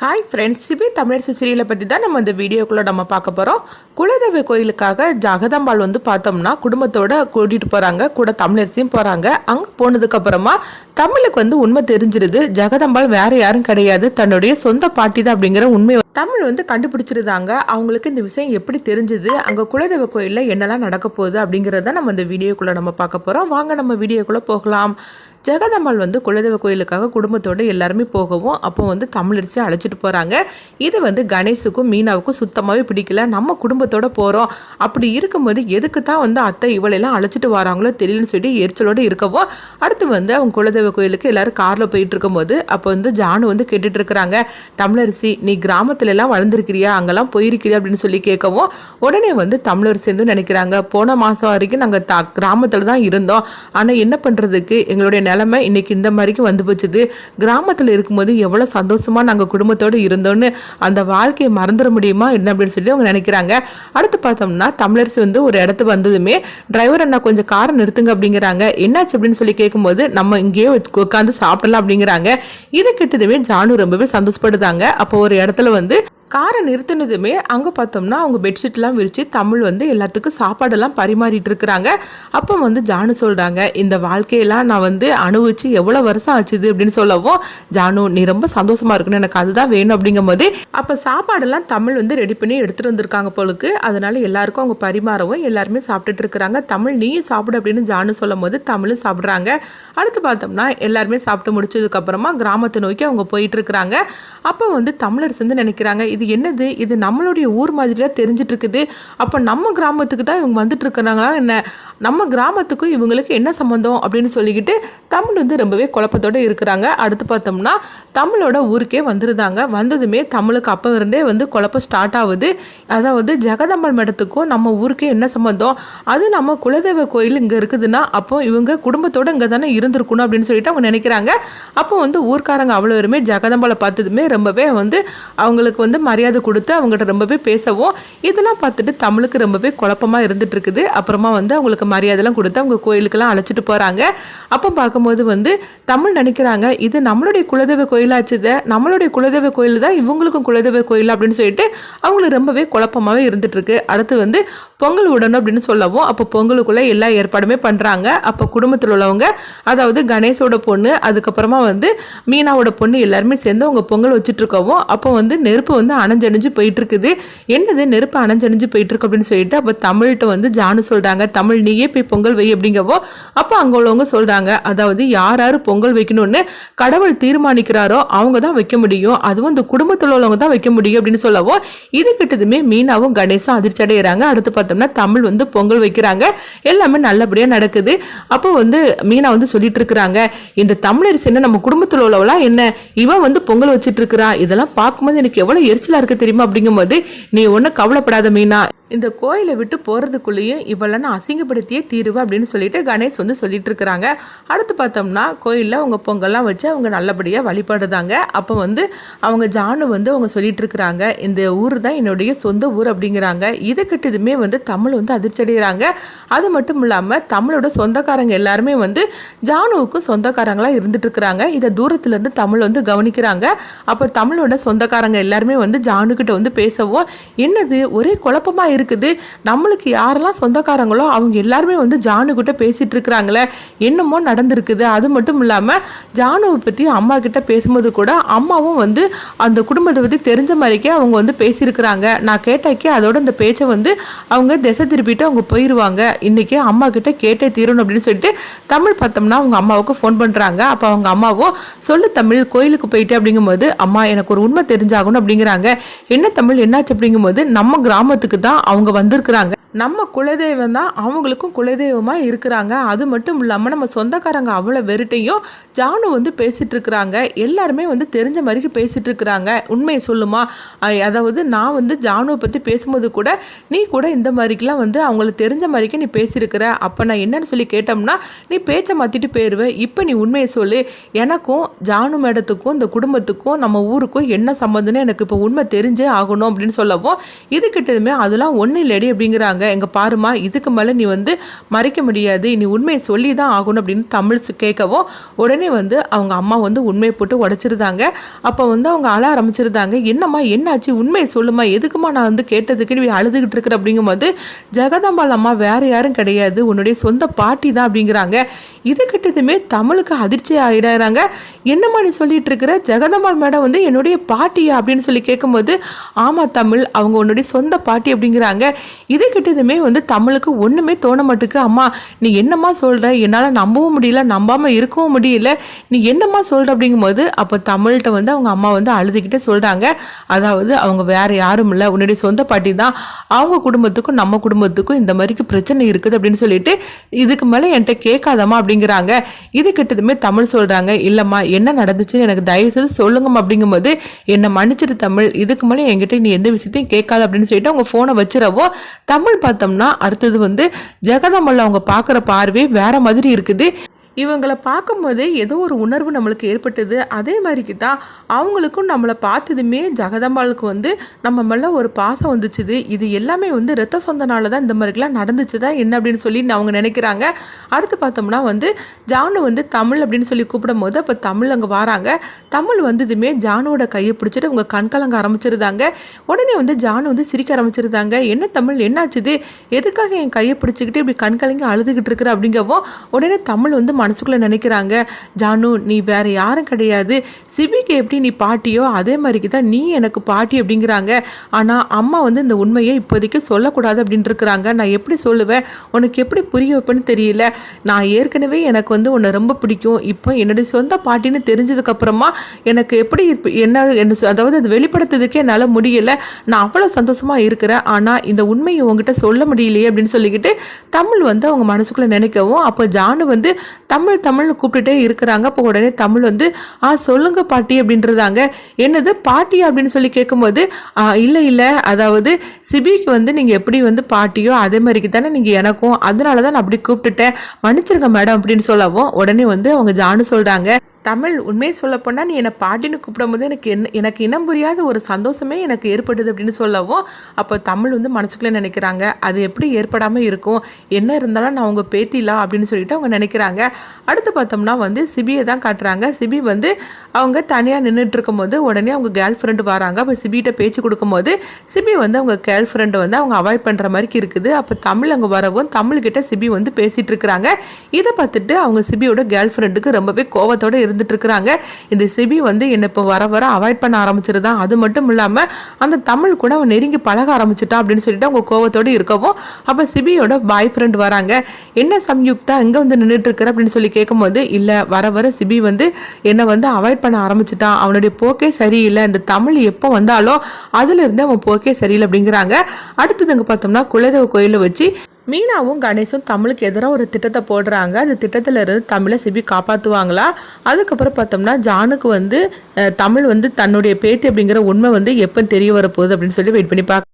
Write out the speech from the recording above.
Hi friends CP தமிழர் சிசிலியில் பற்றி தான் நம்ம இந்த வீடியோக்குள்ளே நம்ம பார்க்க போகிறோம் குலதெய்வ கோயிலுக்காக ஜகதம்பாள் வந்து பார்த்தோம்னா குடும்பத்தோட கூட்டிகிட்டு போகிறாங்க கூட தமிழரசியும் போகிறாங்க அங்கே போனதுக்கப்புறமா தமிழுக்கு வந்து உண்மை தெரிஞ்சிருது. ஜகதம்பாள் வேறு யாரும் கிடையாது. தன்னுடைய சொந்த பாட்டி தான் அப்படிங்கிற உண்மை தமிழ் வந்து கண்டுபிடிச்சிருந்தாங்க. அவங்களுக்கு இந்த விஷயம் எப்படி தெரிஞ்சுது? அங்கே குலதெய்வ கோயிலில் என்னெல்லாம் நடக்க போகுது அப்படிங்கிறத நம்ம இந்த வீடியோக்குள்ளே நம்ம பார்க்க போகிறோம் வாங்க நம்ம வீடியோக்குள்ளே போகலாம். ஜெகதம்பாள் வந்து குலதெய்வ கோயிலுக்காக குடும்பத்தோடு எல்லாருமே போகவும் அப்போ வந்து தமிழரிசி அழைச்சிட்டு போகிறாங்க இது வந்து கணேஷுக்கும் மீனாவுக்கும் சுத்தமாகவே பிடிக்கல. நம்ம குடும்பத்தோட போகிறோம் அப்படி இருக்கும்போது எதுக்கு தான் வந்து அத்தை இவளெல்லாம் அழைச்சிட்டு வராங்களோ தெரியலன்னு சொல்லி எரிச்சலோடு இருக்கவும். அடுத்து வந்து அவங்க குலதெய்வ கோயிலுக்கு எல்லாரும் காரில் போயிட்டு இருக்கும்போது அப்போ வந்து ஜானு வந்து கேட்டுட்டு இருக்கிறாங்க. தமிழரசி நீ கிராமத்துல எல்லாம் வளர்ந்துருக்கிறியா? அங்கெல்லாம் போயிருக்கிறியா? அப்படின்னு சொல்லி கேட்கவும். உடனே வந்து தமிழரசி வந்து நினைக்கிறாங்க. போன மாதம் வரைக்கும் நாங்கள் த கிராமத்தில் தான் இருந்தோம். ஆனால் என்ன பண்ணுறதுக்கு எங்களுடைய நிலமை இன்னைக்கு இந்த மாதிரிக்கு வந்து போச்சுது. கிராமத்தில் இருக்கும்போது எவ்வளோ சந்தோஷமாக நாங்கள் குடும்பத்தோடு இருந்தோன்னு அந்த வாழ்க்கையை மறந்துட முடியுமா என்ன அப்படின்னு சொல்லி அவங்க நினைக்கிறாங்க. அடுத்து பார்த்தோம்னா தமிழரசு வந்து ஒரு இடத்துக்கு வந்ததுமே டிரைவர் அண்ணா கொஞ்சம் காரை நிறுத்துங்க அப்படிங்கிறாங்க. என்னாச்சு அப்படின்னு சொல்லி கேட்கும்போது நம்ம இங்கேயே உட்காந்து சாப்பிடலாம் அப்படிங்கிறாங்க. இதை கிட்டதுமே ஜானு ரொம்பவே சந்தோஷப்படுதாங்க. அப்போ ஒரு இடத்துல வந்து காரை நிறுத்தினதுமே அங்கே பார்த்தோம்னா அவங்க பெட்ஷீட்லாம் விரித்து தமிழ் வந்து எல்லாத்துக்கும் சாப்பாடெல்லாம் பரிமாறிட்டு இருக்கிறாங்க. அப்போ வந்து ஜானு சொல்கிறாங்க இந்த வாழ்க்கையெல்லாம் நான் வந்து அனுபவிச்சு எவ்வளோ வருஷம் ஆச்சுது? அப்படின்னு சொல்லவும் ஜானு நீ ரொம்ப சந்தோஷமா இருக்கணும். எனக்கு அதுதான் வேணும். அப்படிங்கும் போது அப்போ சாப்பாடெல்லாம் தமிழ் வந்து ரெடி பண்ணி எடுத்துகிட்டு வந்திருக்காங்க போலுக்கு. அதனால எல்லாருக்கும் அவங்க பரிமாறவும் எல்லாருமே சாப்பிட்டுட்டு இருக்கிறாங்க. தமிழ் நீயும் சாப்பிடு அப்படின்னு ஜானு சொல்லும் போது தமிழும் சாப்பிட்றாங்க. அடுத்து பார்த்தோம்னா எல்லாருமே சாப்பிட்டு முடிச்சதுக்கப்புறமா கிராமத்தை நோக்கி அவங்க போயிட்டு இருக்கிறாங்க. அப்போ வந்து தமிழர் வந்து நினைக்கிறாங்க இது என்னது? இது நம்மளுடைய ஊர் மாதிரிலாம் தெரிஞ்சிட்ருக்குது. அப்போ நம்ம கிராமத்துக்கு தான் இவங்க வந்துட்டு இருக்கிறாங்களா என்ன? நம்ம கிராமத்துக்கும் இவங்களுக்கு என்ன சம்மந்தம் அப்படின்னு சொல்லிக்கிட்டு தமிழ் வந்து ரொம்பவே குழப்பத்தோடு இருக்கிறாங்க. அடுத்து பார்த்தோம்னா தமிழோட ஊருக்கே வந்துருந்தாங்க. வந்ததுமே தமிழுக்கு அப்போ இருந்தே வந்து குழப்பம் ஸ்டார்ட் ஆகுது. அதாவது ஜெகதம்பாள் மடத்துக்கும் நம்ம ஊருக்கே என்ன சம்மந்தம் அது நம்ம குலதெய்வ கோயில் இங்கே இருக்குதுன்னா அப்போ இவங்க குடும்பத்தோடு இங்கே தானே இருந்திருக்கணும் அப்படின்னு சொல்லிட்டு அவங்க நினைக்கிறாங்க. அப்போ வந்து ஊர்க்காரங்க அவ்வளோ பேருமே ஜெகதம்பாளை பார்த்ததுமே ரொம்பவே வந்து அவங்களுக்கு வந்து மரியாதை கொடுத்து அவங்ககிட்ட ரொம்பவே பேசவும். இதெல்லாம் பார்த்துட்டு தமிழுக்கு ரொம்பவே குழப்பமாக இருந்துட்டு இருக்குது அப்புறமா வந்து அவங்களுக்கு மரியாதைலாம் கொடுத்து அவங்க கோயிலுக்கெல்லாம் அழைச்சிட்டு போகிறாங்க அப்போ பார்க்கும்போது வந்து தமிழ் நினைக்கிறாங்க இது நம்மளுடைய குலதெய்வ கோயிலாச்சுது நம்மளுடைய குலதெய்வ கோயில் தான் இவங்களுக்கும் குலதெய்வ கோயில் அப்படின்னு சொல்லிட்டு அவங்களுக்கு ரொம்பவே குழப்பமாகவே இருந்துகிட்ருக்கு அடுத்து வந்து பொங்கல் விடணும் அப்படின்னு சொல்லவும் அப்போ பொங்கலுக்குள்ளே எல்லா ஏற்பாடுமே பண்ணுறாங்க அப்போ குடும்பத்தில் உள்ளவங்க அதாவது கணேஷோட பொண்ணு அதுக்கப்புறமா வந்து மீனாவோட பொண்ணு எல்லாருமே சேர்ந்து அவங்க பொங்கல் வச்சுட்ருக்கவும் அப்போ வந்து நெருப்பு வந்து அணைஞ்சணிஞ்சு போயிட்டுருக்குது. என்னது நெருப்பு அணைஞ்சணிஞ்சு போயிட்டுருக்கு அப்படின்னு சொல்லிட்டு அப்போ தமிழ்கிட்ட வந்து ஜானு சொல்கிறாங்க தமிழ் நீயே போய் பொங்கல் வை அப்படிங்கவோ அப்போ அங்கே உள்ளவங்க சொல்கிறாங்க அதாவது யார் யார் பொங்கல் வைக்கணும்னு கடவுள் தீர்மானிக்கிறாரோ அவங்க தான் வைக்க முடியும். அதுவும் இந்த குடும்பத்தில் உள்ளவங்க தான் வைக்க முடியும் அப்படின்னு சொல்லவும் இது கிட்டதுமே மீனாவும் கணேசும் அதிர்ச்சி அடைகிறாங்க அடுத்து பார்த்தோம்னா தமிழ் வந்து பொங்கல் வைக்கிறாங்க. எல்லாமே நல்லபடியாக நடக்குது. அப்போ வந்து மீனா வந்து சொல்லிட்டு இருக்கிறாங்க இந்த தமிழரசி என்ன நம்ம குடும்பத்தில் உள்ளவளா என்ன? இவன் வந்து பொங்கல் வச்சுட்டு இருக்கிறா இதெல்லாம் பார்க்கும்போது எனக்கு எவ்வளோ எரிச்சலாக இருக்கு தெரியுமா? அப்படிங்கும்போது நீ ஒன்றும் கவலைப்படாத மீனா. இந்த கோயிலை விட்டு போகிறதுக்குள்ளேயும் இவளை அசிங்கப்படுத்தியே தீருவா அப்படின்னு சொல்லிட்டு கணேஷ் வந்து சொல்லிட்டு இருக்கிறாங்க. அடுத்து பார்த்தோம்னா கோயிலில் அவங்க பொங்கல்லாம் வச்சு அவங்க நல்லபடியாக வழிபடுதாங்க அப்போ வந்து அவங்க ஜானு வந்து அவங்க சொல்லிட்டு இருக்கிறாங்க இந்த ஊர் தான் என்னுடைய சொந்த ஊர் அப்படிங்கிறாங்க. இதை கிட்டதுமே வந்து தமிழ் வந்து அதிர்ச்சி அடைகிறாங்க. அது மட்டும் இல்லாமல் தமிழோட சொந்தக்காரங்க எல்லாருமே வந்து ஜானுவுக்கும் சொந்தக்காரங்களாக இருந்துட்டு இருக்கிறாங்க. இதை தூரத்துலேருந்து தமிழ் வந்து கவனிக்கிறாங்க. அப்போ தமிழோட சொந்தக்காரங்க எல்லாருமே வந்து ஜானுக்கிட்ட வந்து பேசவும் என்னது ஒரே குழப்பமாக இருக்குது. நம்மளுக்கு யாரெல்லாம் சொந்தக்காரங்களோ அவங்க எல்லாருமே வந்து ஜானுக்கிட்ட பேசிகிட்டு இருக்கிறாங்களே. என்னமோ நடந்திருக்குது. அது மட்டும் இல்லாமல் ஜானுவை பற்றி அம்மா கிட்ட பேசும்போது கூட அம்மாவும் வந்து அந்த குடும்பத்தை பற்றி தெரிஞ்ச மாதிரிக்கே அவங்க வந்து பேசியிருக்கிறாங்க. நான் கேட்டாக்கே அதோட அந்த பேச்சை வந்து அவங்க திசை திருப்பிட்டு அவங்க போயிடுவாங்க இன்றைக்கி அம்மா கிட்ட கேட்டே தீரணும் அப்படின்னு சொல்லிட்டு தமிழ் பார்த்தோம்னா அவங்க அம்மாவுக்கு ஃபோன் பண்ணுறாங்க அப்போ அவங்க அம்மாவும் சொல்லு தமிழ் கோயிலுக்கு போயிட்டு அப்படிங்கும்போது அம்மா எனக்கு ஒரு உண்மை தெரிஞ்சாகணும் அப்படிங்கிறாங்க. என்ன தமிழ்? என்னாச்சு? அப்படிங்கும்போது நம்ம கிராமத்துக்கு தான் அவங்க வந்திருக்கிறாங்க. நம்ம குலதெய்வம் தான் அவங்களுக்கும் குலதெய்வமாக இருக்கிறாங்க. அது மட்டும் இல்லாமல் நம்ம சொந்தக்காரங்க அவ்வளோ வெறுட்டையும் ஜானு வந்து பேசிகிட்டு இருக்கிறாங்க எல்லாருமே வந்து தெரிஞ்ச மாதிரிக்கு பேசிகிட்டு இருக்கிறாங்க உண்மையை சொல்லுமா? அதாவது நான் வந்து ஜானுவை பற்றி பேசும்போது கூட நீ கூட இந்த மாதிரிக்கெலாம் வந்து அவங்களுக்கு தெரிஞ்ச மாதிரிக்கு நீ பேசியிருக்கிற. அப்போ நான் என்னன்னு சொல்லி கேட்டோம்னா நீ பேச்சை மாற்றிட்டு போயிடுவேன் இப்போ நீ உண்மையை சொல்லு. எனக்கும் ஜானு மேடத்துக்கும் இந்த குடும்பத்துக்கும் நம்ம ஊருக்கும் என்ன சம்மந்தம்னு எனக்கு இப்போ உண்மை தெரிஞ்சே ஆகணும் அப்படின்னு சொல்லவும் இது கிட்டதுமே அதெல்லாம் ஒன்றும் இல்லடி அப்படிங்கிறாங்க. எங்கள் பாருமா இதுக்கு மேலே நீ வந்து மறைக்க முடியாது. நீ உண்மையை சொல்லி தான் ஆகணும் அப்படின்னு தமிழ் கேட்கவும் உடனே வந்து அவங்க அம்மா வந்து உண்மையை போட்டு உடச்சிருந்தாங்க. அப்போ வந்து அவங்க அழ ஆரம்பிச்சிருந்தாங்க. என்னம்மா என்னாச்சு? உண்மையை சொல்லுமா எதுக்குமா நான் வந்து கேட்டதுக்கு நீ அழுதுகிட்டு இருக்கிற? அப்படிங்கும்போது ஜெகதம்பாள் அம்மா வேறு யாரும் கிடையாது. உன்னுடைய சொந்த பாட்டி தான். அப்படிங்கிறாங்க. இது கிட்டதுமே தமிழுக்கு அதிர்ச்சி ஆயிடுறாங்க. என்னம்மா நீ சொல்லிட்டு இருக்கிற? ஜெகதம்பாள் மேடம் வந்து என்னுடைய பாட்டியா? அப்படின்னு சொல்லி கேட்கும்போது ஆமாம் தமிழ் அவங்க உன்னுடைய சொந்த பாட்டி அப்படிங்கிறாங்க. இது கிட்டதுமே வந்து தமிழுக்கு ஒன்றுமே தோண மாட்டுக்கு. அம்மா நீ என்னம்மா சொல்கிற என்னால் நம்பவும் முடியல நம்பாமல் இருக்கவும் முடியல. நீ என்னம்மா சொல்கிற அப்படிங்கும்போது அப்போ தமிழ்கிட்ட வந்து அவங்க அம்மா வந்து அழுதுகிட்டே சொல்கிறாங்க அதாவது அவங்க வேறு யாரும் இல்லை. உன்னுடைய சொந்த பாட்டி தான். அவங்க குடும்பத்துக்கும் நம்ம குடும்பத்துக்கும் இந்த மாதிரிக்கு பிரச்சனை இருக்குது அப்படின்னு சொல்லிட்டு இதுக்கு மேலே என்கிட்ட கேட்காதம்மா அப்படிங்கிறாங்க. இது கிட்டதுமே தமிழ் சொல்கிறாங்க இல்லைம்மா என்ன நடந்துச்சுன்னு எனக்கு தயவு செய்து சொல்லுங்கம்மா அப்படிங்கும்போது என்னை மன்னிச்சிரு தமிழ். இதுக்கு மேலே என்கிட்ட நீ எந்த விஷயத்தையும் கேட்காத அப்படின்னு சொல்லிட்டு அவங்க ஃபோனை வச்சிடவோ தமிழ் பார்த்தோம்னா அடுத்தது வந்து ஜெகதமல்ல அவங்க பார்க்குற பார்வை வேற மாதிரி இருக்குது. இவங்களை பார்க்கும்போதே ஏதோ ஒரு உணர்வு நம்மளுக்கு ஏற்பட்டது. அதே மாதிரிக்கு தான் அவங்களுக்கும் நம்மளை பார்த்ததுமே ஜெகதம்பாளுக்கு வந்து நம்ம மேலே ஒரு பாசம் வந்துச்சுது. இது எல்லாமே வந்து ரத்த சொந்தனால தான் இந்த மாதிரிலாம் நடந்துச்சு தான் என்ன அப்படின்னு சொல்லி அவங்க நினைக்கிறாங்க. அடுத்து பார்த்தோம்னா வந்து ஜானு வந்து தமிழ் அப்படின்னு சொல்லி கூப்பிடும் போது அப்போ தமிழ் அங்கே வராங்க. தமிழ் வந்ததுமே ஜானுவோட கையை பிடிச்சிட்டு அவங்க கண் கலங்க ஆரம்பிச்சிருந்தாங்க உடனே வந்து ஜானு வந்து சிரிக்க ஆரம்பிச்சிருந்தாங்க என்ன தமிழ் என்னாச்சுது? எதுக்காக என் கையை பிடிச்சிக்கிட்டு இப்படி கண் கலங்கி அழுதுகிட்டு இருக்கிற? அப்படிங்கவும் உடனே தமிழ் வந்து மனசுக்குள்ளே நினைக்கிறாங்க ஜானு நீ வேற யாரும் கிடையாது. சிபிக்கு எப்படி நீ பாட்டியோ அதே மாதிரிக்கு தான் நீ எனக்கு பாட்டி அப்படிங்கிறாங்க. ஆனால் அம்மா வந்து இந்த உண்மையை இப்போதைக்கு சொல்லக்கூடாது அப்படின்னு இருக்கிறாங்க நான் எப்படி சொல்லுவேன்? உனக்கு எப்படி புரிய வைப்பேன்னு தெரியல. நான் ஏற்கனவே எனக்கு வந்து உன்னை ரொம்ப பிடிக்கும். இப்போ என்னுடைய சொந்த பாட்டின்னு தெரிஞ்சதுக்கப்புறமா எனக்கு எப்படி என்ன என்ன அதாவது அது வெளிப்படுத்துறதுக்கே என்னால் முடியலை. நான் அவ்வளோ சந்தோஷமாக இருக்கிறேன். ஆனால் இந்த உண்மையை உங்ககிட்ட சொல்ல முடியலையே அப்படின்னு சொல்லிக்கிட்டு தமிழ் வந்து அவங்க மனசுக்குள்ளே நினைக்கவும் அப்போ ஜானு வந்து தமிழ் தமிழ்னு கூப்பிட்டுட்டே இருக்கிறாங்க. அப்போ உடனே தமிழ் வந்து ஆ சொல்லுங்க பாட்டி அப்படின்றதாங்க. என்னது பாட்டி அப்படின்னு சொல்லி கேட்கும்போது இல்லை இல்லை. அதாவது சிபிக்கு வந்து நீங்கள் எப்படி வந்து பாட்டியோ அதே மாதிரிக்கு தானே நீங்கள் எனக்கும். அதனால தான் நான் அப்படி கூப்பிட்டுட்டேன். மன்னிச்சிருங்க மேடம் அப்படின்னு சொல்லவும் உடனே வந்து அவங்க ஜானு சொல்கிறாங்க தமிழ் உண்மையை சொல்லப்போனால் நீ என்னை பாட்டின்னு கூப்பிடும்போது எனக்கு என்ன எனக்கு இனம் புரியாத ஒரு சந்தோஷமே எனக்கு ஏற்படுது அப்படின்னு சொல்லவும் அப்போ தமிழ் வந்து மனசுக்குள்ளே நினைக்கிறாங்க. அது எப்படி ஏற்படாமல் இருக்கும்? என்ன இருந்தாலும் நான் அவங்க பேத்திலாம் அப்படின்னு சொல்லிட்டு அவங்க நினைக்கிறாங்க. அடுத்து பார்த்தோம்னா வந்து சிபியை தான் காட்டுறாங்க. சிபி வந்து அவங்க தனியாக நின்றுட்டு இருக்கும்போது உடனே அவங்க கேர்ள் ஃப்ரெண்டு வராங்க. அப்போ சிபிகிட்ட பேச்சு கொடுக்கும்போது சிபி வந்து அவங்க கேர்ள் ஃப்ரெண்டை வந்து அவங்க அவாய்ட் பண்ணுற மாதிரி இருக்குது. அப்போ தமிழ் அங்கே வரவும் தமிழ்கிட்ட சிபி வந்து பேசிகிட்டு இருக்கிறாங்க. இதை பார்த்துட்டு அவங்க சிபியோட கேர்ள் ஃப்ரெண்டுக்கு ரொம்பவே கோவத்தோடு இருந்து இருக்கிறாங்க இந்த சிபி வந்து என்னை இப்போ வர வர அவாய்ட் பண்ண ஆரம்பிச்சிருதான் அது மட்டும் இல்லாமல் அந்த தமிழ் கூட அவன் நெருங்கி பழக ஆரம்பிச்சிட்டான் அப்படின்னு சொல்லிட்டு அவங்க கோவத்தோடு இருக்கவும் அப்போ சிபியோட பாய் ஃப்ரெண்ட் வராங்க. என்ன சம்யுக்தா இங்கே வந்து நின்றுட்டு இருக்கிற அப்படின்னு சொல்லி கேட்கும்போது இல்லை வர வர சிபி வந்து என்னை வந்து அவாய்ட் பண்ண ஆரம்பிச்சிட்டான் அவனுடைய போக்கே சரியில்லை. இந்த தமிழ் எப்போ வந்தாலும் அதுலேருந்து அவன் போக்கே சரியில்லை அப்படிங்கிறாங்க. அடுத்தது இங்கே பார்த்தோம்னா குலதெய்வ கோயிலை வச்சு மீனாவும் கணேசும் தமிழுக்கு எதிராக ஒரு திட்டத்தை போடுறாங்க. அந்த திட்டத்தில் இருந்து தமிழை சிபி காப்பாற்றுவாங்களா அதுக்கப்புறம் பார்த்தோம்னா ஜானுக்கு வந்து தமிழ் வந்து தன்னுடைய பேத்தி அப்படிங்கிற உண்மை வந்து எப்போ தெரிய வரப்போகுது அப்படின்னு சொல்லி வெயிட் பண்ணி பார்க்க